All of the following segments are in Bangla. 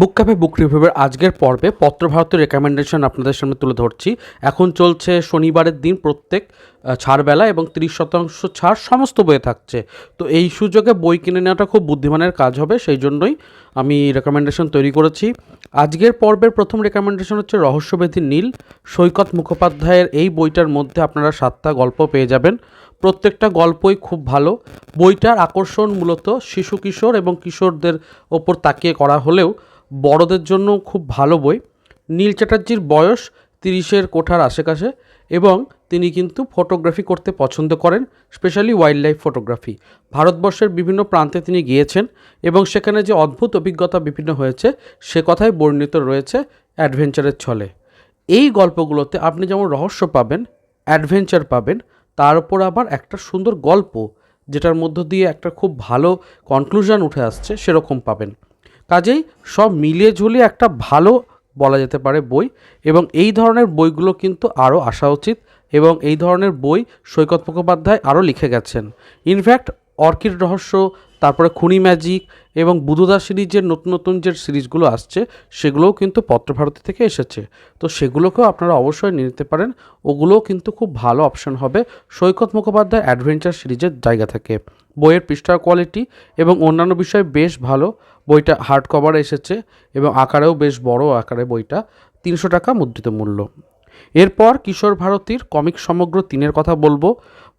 বুক ক্যাফে বুক রিভিউয়ের আজকের পর্বে পত্রভারতের রেকমেন্ডেশন আপনাদের সামনে তুলে ধরছি। এখন চলছে শনিবারের দিন প্রত্যেক ছাড়বেলা এবং তিরিশ শতাংশ ছাড় সমস্ত বইয়ে থাকছে। তো এই সুযোগে বই কিনে নেওয়াটা খুব বুদ্ধিমানের কাজ হবে, সেই জন্যই আমি রেকমেন্ডেশন তৈরি করেছি। আজকের পর্বের প্রথম রেকমেন্ডেশন হচ্ছে রহস্যবেধী নীল। সৈকত মুখোপাধ্যায়ের এই বইটার মধ্যে আপনারা সাতটা গল্প পেয়ে যাবেন। প্রত্যেকটা গল্পই খুব ভালো। বইটার আকর্ষণ মূলত শিশু কিশোর এবং কিশোরদের ওপর তাকিয়ে করা হলেও বড়দের জন্য খুব ভালো বই। নীল চ্যাটার্জির বয়স তিরিশের কোঠার আশেপাশে। এবং তিনি কিন্তু ফটোগ্রাফি করতে পছন্দ করেন স্পেশালি ওয়াইল্ড লাইফ ফটোগ্রাফি ভারতবর্ষের বিভিন্ন প্রান্তে তিনি গিয়েছেন এবং সেখানে যে অদ্ভুত অভিজ্ঞতা বিভিন্ন হয়েছে, সে কথাই বর্ণিত রয়েছে অ্যাডভেঞ্চারের ছলে। এই গল্পগুলোতে আপনি যেমন রহস্য পাবেন, অ্যাডভেঞ্চার পাবেন, তার উপর আবার একটা সুন্দর গল্প, যেটার মধ্য দিয়ে একটা খুব ভালো কনক্লুশন উঠে আসছে, সেরকম পাবেন। কাজেই সব মিলিয়ে ঝুলিয়ে একটা ভালো বলা যেতে পারে বই এবং এই ধরনের বইগুলো কিন্তু আরও আসা উচিত এবং এই ধরনের বই সৈকত মুখোপাধ্যায় আরও লিখে গেছেন। ইনফ্যাক্ট অর্কিড রহস্য, তারপরে খুনি ম্যাজিক এবং বুধুদা সিরিজের নতুন নতুন যে সিরিজগুলো আসছে, সেগুলোও কিন্তু পত্রভারতী থেকে এসেছে। তো সেগুলোকেও আপনারা অবশ্যই নিয়ে নিতে পারেন। ওগুলোও কিন্তু খুব ভালো অপশন হবে সৈকত মুখোপাধ্যায় অ্যাডভেঞ্চার সিরিজের জায়গা থেকে। বইয়ের পৃষ্ঠার কোয়ালিটি এবং অন্যান্য বিষয় বেশ ভালো। বইটা হার্ড কভারে এসেছে এবং আকারেও বেশ বড় আকারে বইটা, তিনশো টাকা মুদ্রিত মূল্য। এরপর কিশোর ভারতীর কমিক সমগ্র তিনের কথা বলব।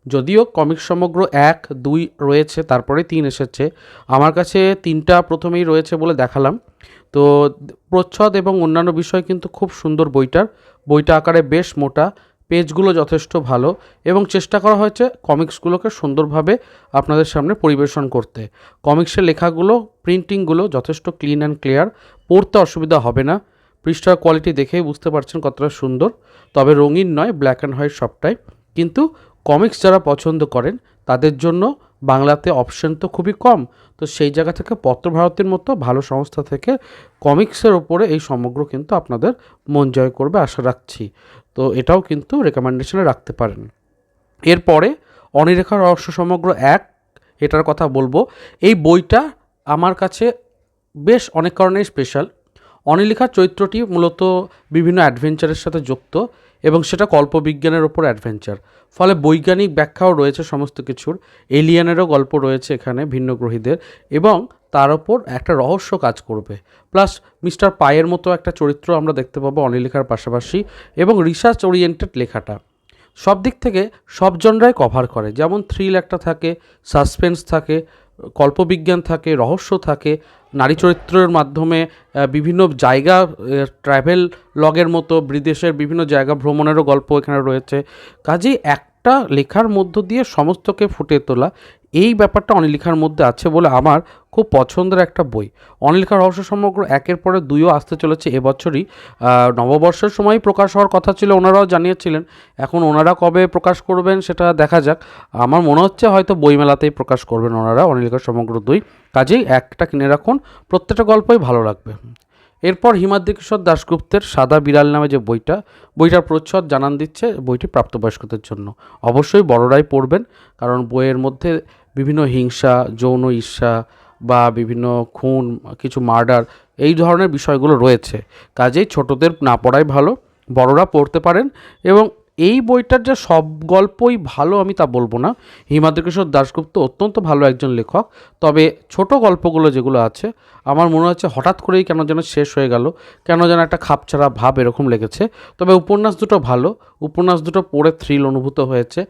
যদিও কমিক সমগ্র এক, দুই রয়েছে, তারপরে তিন এসেছে। আমার কাছে তিনটা প্রথমেই রয়েছে বলে দেখালাম। তো প্রচ্ছদ এবং অন্যান্য বিষয় কিন্তু খুব সুন্দর বইটার। বইটা আকারে বেশ মোটা পেজগুলো যথেষ্ট ভালো এবং চেষ্টা করা হয়েছে কমিক্সগুলোকে সুন্দরভাবে আপনাদের সামনে পরিবেশন করতে। কমিক্সের লেখাগুলো, প্রিন্টিংগুলো যথেষ্ট ক্লিন অ্যান্ড ক্লিয়ার, পড়তে অসুবিধা হবে না। পৃষ্ঠার কোয়ালিটি দেখেই বুঝতে পারছেন কতটা সুন্দর, তবে রঙিন নয়, ব্ল্যাক অ্যান্ড হোয়াইট সবটাই। কিন্তু কমিক্স যারা পছন্দ করেন, তাদের জন্য বাংলাতে অপশন তো খুবই কম। তো সেই জায়গা থেকে পত্রভারতীর মতো ভালো সংস্থা থেকে কমিক্সের ওপরে এই সমগ্র কিন্তু আপনাদের মন জয় করবে, আশা রাখছি। তো এটাও কিন্তু রেকমেন্ডেশনে রাখতে পারেন। এরপরে অনিরেখা রহস্য সমগ্র এক, এটার কথা বলব। এই বইটা আমার কাছে বেশ অনেক কারণেই স্পেশাল অনিলিখার চরিত্রটি মূলত বিভিন্ন অ্যাডভেঞ্চারের সাথে যুক্ত এবং সেটা কল্পবিজ্ঞানের ওপর অ্যাডভেঞ্চার ফলে বৈজ্ঞানিক ব্যাখ্যাও রয়েছে সমস্ত কিছুর। এলিয়ানেরও গল্প রয়েছে এখানে ভিন্ন গ্রহীদের এবং তার ওপর একটা রহস্য কাজ করবে। প্লাস মিস্টার পায়ের মতো একটা চরিত্র আমরা দেখতে পাবো অনিলেখার পাশাপাশি এবং রিসার্চ ওরিয়েন্টেড লেখাটা। সব দিক থেকে সব জনরাই কভার করে। যেমন থ্রিল একটা থাকে, সাসপেন্স থাকে, কল্পবিজ্ঞান থাকে, রহস্য থাকে, নারী চরিত্রের মাধ্যমে বিভিন্ন জায়গা ট্রাভেল লগের মতো, বিদেশের বিভিন্ন জায়গা ভ্রমণেরও গল্প এখানে রয়েছে। কাজেই একটা লেখার মধ্য দিয়ে সমস্তকে ফুটে তোলা, এই ব্যাপারটা অনিলিখার মধ্যে আছে বলে আমার খুব পছন্দের একটা বই। অনিলিখা রহস্য সমগ্র একের পরে দুইও আসতে চলেছে। এবছরই নববর্ষের সময় প্রকাশ হওয়ার কথা ছিল, ওনারাও জানিয়েছিলেন। এখন ওনারা কবে প্রকাশ করবেন সেটা দেখা যাক। আমার মনে হচ্ছে হয়তো বইমেলাতেই প্রকাশ করবেন ওনারা অনিলিখা সমগ্র দুই। কাজেই একটা কিনে রাখুন, প্রত্যেকটা গল্পই ভালো লাগবে। এরপর হিমাদ্রি কিশোর দাশগুপ্তের সাদা বিড়াল নামে যে বইটা, বইটার প্রচ্ছদ জানান দিচ্ছে বইটি প্রাপ্তবয়স্কদের জন্য। অবশ্যই বড়রাই পড়বেন, কারণ বইয়ের মধ্যে বিভিন্ন হিংসা, যৌন ঈর্ষা বা বিভিন্ন খুন, কিছু মার্ডার এই ধরনের বিষয়গুলো রয়েছে। কাজেই ছোটদের না পড়াই ভালো, বড়রা পড়তে পারেন এবং এই বইটার যে সব গল্পই ভালো আমি তা বলব না। হিমাদ্রি কিশোর দাশগুপ্ত অত্যন্ত ভালো একজন লেখক। তবে ছোট গল্পগুলো যেগুলো আছে, আমার মনে হচ্ছে হঠাৎ করেই কেন যেন শেষ হয়ে গেল। কেন যেন একটা খাপছাড়া ভাব এরকম লেগেছে। তবে উপন্যাস দুটো ভালো। উপন্যাস দুটো পড়ে থ্রিল অনুভূত হয়েছে।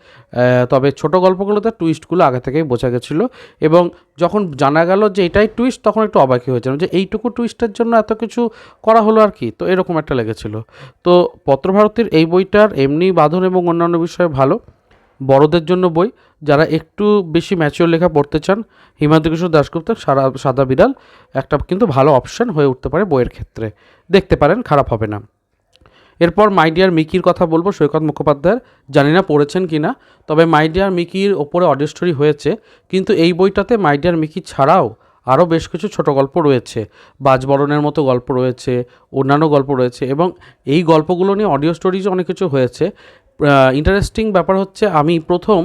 তবে ছোট গল্পগুলোতে টুইস্টগুলো আগে থেকেই বোঝা গেছিল এবং যখন জানা গেল যে এটাই টুইস্ট তখন একটু অবাকি হয়েছিলাম যে এইটুকু টুইস্টের জন্য এত কিছু করা হলো আর কি? তো এরকম একটা লেগেছিল। তো পত্রভারতীর এই বইটার এমনি বাঁধন এবং অন্যান্য বিষয়ে ভালো। বড়দের জন্য বই। যারা একটু বেশি ম্যাচিওর লেখা পড়তে চান হিমাদ্রি কিশোর দাশগুপ্তের, সারা, সাদা বিড়াল, একটা কিন্তু ভালো অপশন হয়ে উঠতে পারে বইয়ের ক্ষেত্রে। দেখতে পারেন, খারাপ হবে না। এরপর মাইডিয়ার মিকির কথা বলব, সৈকত মুখোপাধ্যায়ের। জানি না পড়েছেন কি না তবে মাইডিয়ার মিকির ওপরে অডিও স্টোরি হয়েছে। কিন্তু এই বইটাতে মাইডিয়ার মিকি ছাড়াও আরও বেশ কিছু ছোট গল্প রয়েছে। বাজবরণের মতো গল্প রয়েছে, অন্যান্য গল্প রয়েছে এবং এই গল্পগুলো নিয়ে অডিও স্টোরিজ অনেক কিছু হয়েছে। ইন্টারেস্টিং ব্যাপার হচ্ছে আমি প্রথম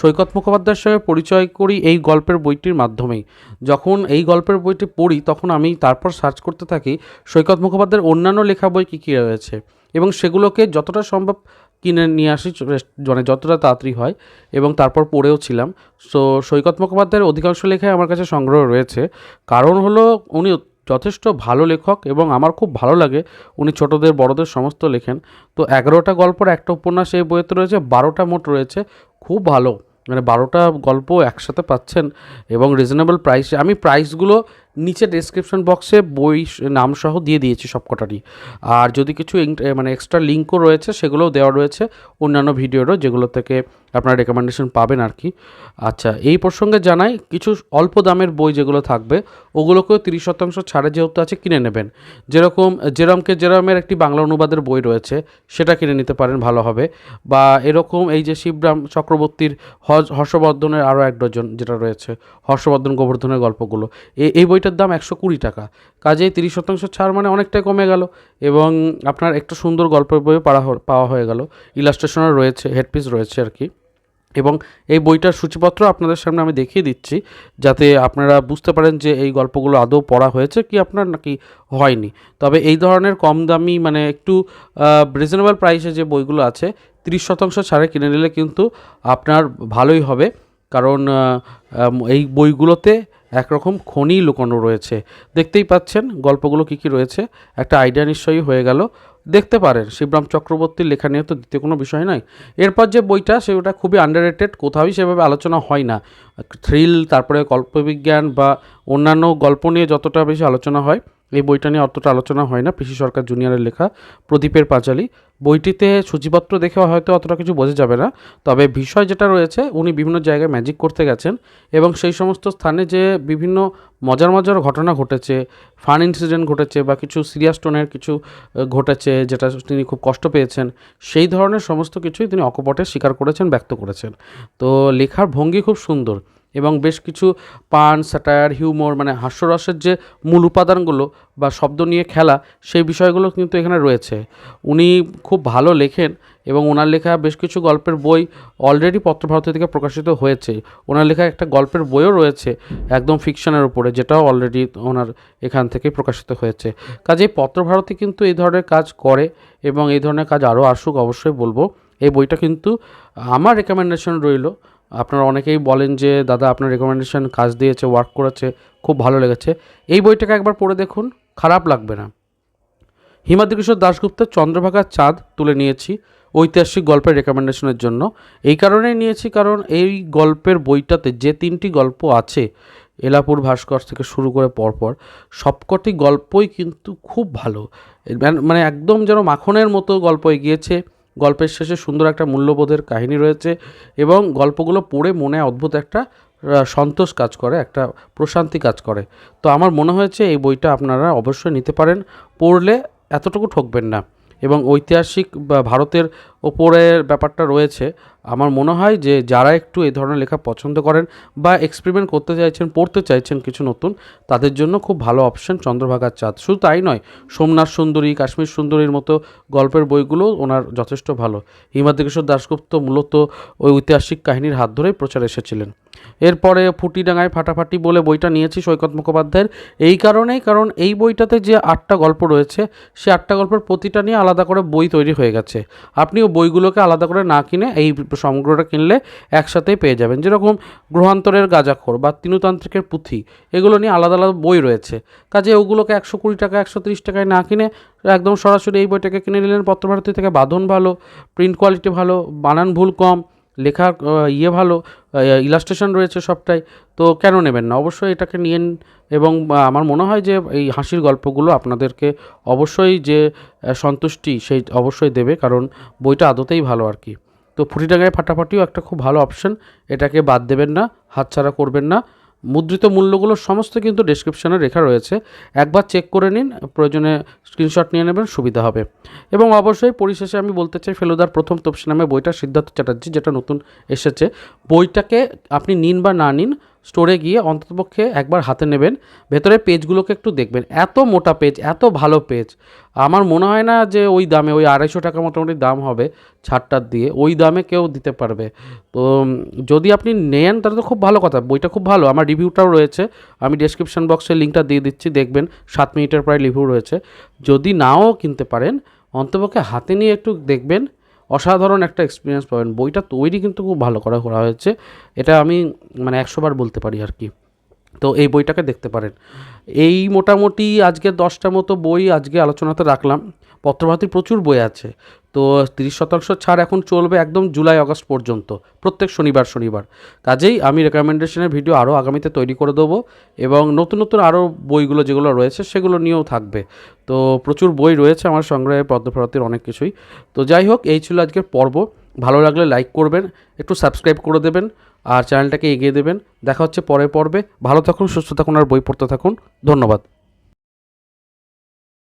সৈকত মুখোপাধ্যায়ের সঙ্গে পরিচয় করি এই গল্পের বইটির মাধ্যমেই। যখন এই গল্পের বইটি পড়ি তখন আমি তারপর সার্চ করতে থাকি সৈকত মুখোপাধ্যায়ের অন্যান্য লেখা বই কী কী রয়েছে এবং সেগুলোকে যতটা সম্ভব কিনে নিয়ে আসি মানে যতটা তাড়াতাড়ি হয়। এবং তারপর পড়েও ছিলাম। সো, সৈকত মুখোপাধ্যায়ের অধিকাংশ লেখাই আমার কাছে সংগ্রহ রয়েছে। কারণ হলো, উনি যথেষ্ট ভালো লেখক এবং আমার খুব ভালো লাগে। উনি ছোটদের, বড়দের সমস্ত লেখেন। তো এগারোটা গল্পর একটা উপন্যাস এই বইতে রয়েছে, বারোটা মোট রয়েছে। খুব ভালো। মানে বারোটা গল্প একসাথে পাচ্ছেন এবং রিজনেবল প্রাইসে আমি প্রাইসগুলো নিচে ডেসক্রিপশন বক্সে বই নামসহ দিয়ে দিয়েছি সবকটারই আর যদি কিছু মানে এক্সট্রা লিঙ্কও রয়েছে, সেগুলোও দেওয়া রয়েছে। অন্যান্য ভিডিওরও, যেগুলো থেকে আপনারা রেকমেন্ডেশন পাবেন আর কি। আচ্ছা এই প্রসঙ্গে জানাই, কিছু অল্প দামের বই যেগুলো থাকবে, ওগুলোকেও তিরিশ শতাংশ ছাড়ে যেহেতু আছে, কিনে নেবেন। যেরকম জেরমকে জেরমের একটি বাংলা অনুবাদের বই রয়েছে, সেটা কিনে নিতে পারেন, ভালো হবে। বা এরকম এই যে শিবরাম চক্রবর্তীর হজ, হর্ষবর্ধনের আরও এক ডজন যেটা রয়েছে, হর্ষবর্ধন গোবর্ধনের গল্পগুলো। এই এই বইটার দাম একশো কুড়ি টাকা। কাজেই তিরিশ শতাংশ ছাড় মানে অনেকটাই কমে গেল এবং আপনার একটা সুন্দর গল্পের বই পাওয়া হ- পাওয়া হয়ে গেল। ইলাস্ট্রেশনও রয়েছে, হেডপিস রয়েছে আর কি। এবং এই বইটার সূচিপত্র আপনাদের সামনে আমি দেখিয়ে দিচ্ছি, যাতে আপনারা বুঝতে পারেন যে এই গল্পগুলো আদৌ পড়া হয়েছে কি আপনার নাকি হয়নি। তবে এই ধরনের কম দামি মানে একটু রিজনেবল প্রাইসে যে বইগুলো আছে, তিরিশ শতাংশ ছাড়ে কিনে নিলে কিন্তু আপনার ভালোই হবে। কারণ এই বইগুলোতে একরকম খনি লুকানো রয়েছে। দেখতেই পাচ্ছেন গল্পগুলো কী কী রয়েছে। একটা আইডিয়া নিশ্চয়ই হয়ে গেল। দেখতে পারেন, শিবরাম চক্রবর্তীর লেখা নিয়ে তো দ্বিতীয় কোনো বিষয় নয়। এরপর যে বইটা, সেটা খুবই আন্ডাররেটেড কোথাওই সেভাবে আলোচনা হয় না। থ্রিল তারপরে গল্পবিজ্ঞান বা অন্যান্য গল্প নিয়ে যতটা বেশি আলোচনা হয় এই বইটা নিয়ে অতটা আলোচনা হয় না। পিসি সরকার জুনিয়রের লেখা প্রদীপের পাঁচালী। বইটিতে সূচিপত্র দেখে হয়তো অতটা কিছু বোঝা যাবে না। তবে বিষয় যেটা রয়েছে, উনি বিভিন্ন জায়গায় ম্যাজিক করতে গেছেন এবং সেই সমস্ত স্থানে যে বিভিন্ন মজার মজার ঘটনা ঘটেছে ফান ইনসিডেন্ট ঘটেছে বা কিছু সিরিয়াস টোনের কিছু ঘটেছে যেটা তিনি খুব কষ্ট পেয়েছেন, সেই ধরনের সমস্ত কিছুই তিনি অকপটে স্বীকার করেছেন, ব্যক্ত করেছেন। তো লেখার ভঙ্গি খুব সুন্দর। এবং বেশ কিছু পান, স্যাটায়ার, হিউমর মানে হাস্যরসের যে মূল উপাদানগুলো বা শব্দ নিয়ে খেলা, সেই বিষয়গুলো কিন্তু এখানে রয়েছে। উনি খুব ভালো লেখেন এবং ওনার লেখা বেশ কিছু গল্পের বই অলরেডি পত্রভারতী থেকে প্রকাশিত হয়েছে। ওনার লেখা একটা গল্পের বইও রয়েছে একদম ফিকশনের উপরে, যেটাও অলরেডি ওনার এখান থেকে প্রকাশিত হয়েছে। কাজেই পত্রভারতী কিন্তু এই ধরনের কাজ করে এবং এই ধরনের কাজ আরও আসুক, অবশ্যই বলব। এই বইটা কিন্তু আমার রেকমেন্ডেশন রইল। আপনারা অনেকেই বলেন যে, দাদা, আপনার রেকমেন্ডেশন কাজ দিয়েছে ওয়ার্ক করেছে, খুব ভালো লেগেছে। এই বইটাকে একবার পড়ে দেখুন, খারাপ লাগবে না। হিমাদ্রি কিশোর দাশগুপ্তের চন্দ্রভাগার চাঁদ তুলে নিয়েছি ঐতিহাসিক গল্পের রেকমেন্ডেশনের জন্য। এই কারণেই নিয়েছি, কারণ এই গল্পের বইটাতে যে তিনটি গল্প আছে, এলাপুর ভাস্কর থেকে শুরু করে পরপর, সবকটি গল্পই কিন্তু খুব ভালো। মানে- মানে একদম যেন মাখনের মতো গল্প এগিয়েছে। গল্পের শেষে সুন্দর একটা মূল্যবোধের কাহিনী রয়েছে এবং গল্পগুলো পড়ে মনে অদ্ভুত একটা সন্তোষ কাজ করে, একটা প্রশান্তি কাজ করে। তো আমার মনে হয়েছে এই বইটা আপনারা অবশ্যই নিতে পারেন, পড়লে এতটুকু ঠকবেন না। এবং ঐতিহাসিক ভারতের ওপরের ব্যাপারটা রয়েছে আমার মনে হয় যে যারা একটু এই ধরনের লেখা পছন্দ করেন বা এক্সপেরিমেন্ট করতে চাইছেন, পড়তে চাইছেন কিছু নতুন, তাদের জন্য খুব ভালো অপশন চন্দ্রভাগার চাঁদ। শুধু তাই নয়, সোমনাথ সুন্দরী, কাশ্মীর সুন্দরীর মতো গল্পের বইগুলো ওনার যথেষ্ট ভালো। হিমাদ্রি কিশোর দাশগুপ্ত মূলত ওই ঐতিহাসিক কাহিনীর হাত ধরেই প্রচার এসেছিলেন। এরপরে ফুটিডাঙায় ফাটাফাটি বলে বইটা নিয়েছি সৈকত মুখোপাধ্যায়ের। এই কারণেই, কারণ এই বইটাতে যে আটটা গল্প রয়েছে, সে আটটা গল্পের প্রতিটা নিয়ে আলাদা করে বই তৈরি হয়ে গেছে। আপনিও বইগুলোকে আলাদা করে না কিনে এই সমগ্রটা কিনলে একসাথেই পেয়ে যাবেন। যেরকম গ্রহান্তরের গাজাখোর বা তিনুতান্ত্রিকের পুঁথি, এগুলো নিয়ে আলাদা আলাদা বই রয়েছে। কাজে ওগুলোকে একশো কুড়ি টাকা, একশো তিরিশ টাকায় না কিনে একদম সরাসরি এই বইটাকে কিনে নিলেন পত্রভারতী থেকে। বাঁধন ভালো, প্রিন্ট কোয়ালিটি ভালো, বানান ভুল কম লেখার ইয়ে ভালো ইলাস্ট্রেশন রয়েছে সবটাই। তো কেন নেবেন না? অবশ্যই এটাকে নিয়েন এবং আমার মনে হয় যে এই হাসির গল্পগুলো আপনাদেরকে অবশ্যই যে সন্তুষ্টি সেই অবশ্যই দেবে, কারণ বইটা আদতেই ভালো আর কি। তো ফুটিডাঙ্গায় ফাটাফাটিও একটা খুব ভালো অপশন এটাকে বাদ দেবেন না, হাতছাড়া করবেন না। মুদ্রিত মূল্যগুলো সমস্ত কিন্তু ডিসক্রিপশানে রেখা রয়েছে। একবার চেক করে নিন, প্রয়োজনে স্ক্রিনশট নিয়ে নেবেন, সুবিধা হবে। এবং অবশ্যই পরিশেষে আমি বলতে চাই, ফেলুদার প্রথম তপসি নামে বইটা সিদ্ধার্থ চ্যাটার্জি, যেটা নতুন এসেছে। বইটাকে আপনি নিন বা না নিন স্টোরে গিয়ে অন্ততপক্ষে একবার হাতে নেবেন। ভেতরে পেজগুলোকে একটু দেখবেন। এত মোটা পেজ এত ভালো পেজ আমার মনে হয় না যে ওই দামে, ওই আড়াইশো টাকা মোটামুটি দাম হবে ছাড়টার দিয়ে। ওই দামে কেউ দিতে পারবে। তো যদি আপনি নেন, তাহলে তো খুব ভালো কথা। বইটা খুব ভালো। আমার রিভিউটাও রয়েছে। আমি ডেসক্রিপশন বক্সে লিঙ্কটা দিয়ে দিচ্ছি। দেখবেন সাত মিনিটের প্রায় রিভিউ রয়েছে। যদি নাও কিনতে পারেন অন্তপক্ষে হাতে নিয়ে একটু দেখবেন। অসাধারণ একটা এক্সপিরিয়েন্স পাবেন। বইটা তৈরি কিন্তু খুব ভালো করা করা হয়েছে। এটা আমি মানে একশোবার বলতে পারি আর কি। তো এই বইটাকে দেখতে পারেন। এই মোটামুটি আজকে দশটা মতো বই আজকে আলোচনাতে রাখলাম। পত্রভারতীর প্রচুর বই আছে। তো তিরিশ শতাংশ ছাড় এখন চলবে একদম জুলাই, আগস্ট পর্যন্ত। প্রত্যেক শনিবার শনিবার। কাজেই আমি রেকমেন্ডেশনের ভিডিও আরও আগামীতে তৈরি করে দেবো এবং নতুন নতুন আরও বইগুলো যেগুলো রয়েছে সেগুলো নিয়েও থাকবে। তো প্রচুর বই রয়েছে আমার সংগ্রহে পদ্মভারতীর অনেক কিছুই। তো যাই হোক, এই ছিল আজকের পর্ব। ভালো লাগলে লাইক করবেন, একটু সাবস্ক্রাইব করে দেবেন। আর চ্যানেলটাকে এগিয়ে দেবেন। দেখা হচ্ছে পরের পর্বে। ভালো থাকুন, সুস্থ থাকুন, আর বই পড়তে থাকুন। ধন্যবাদ।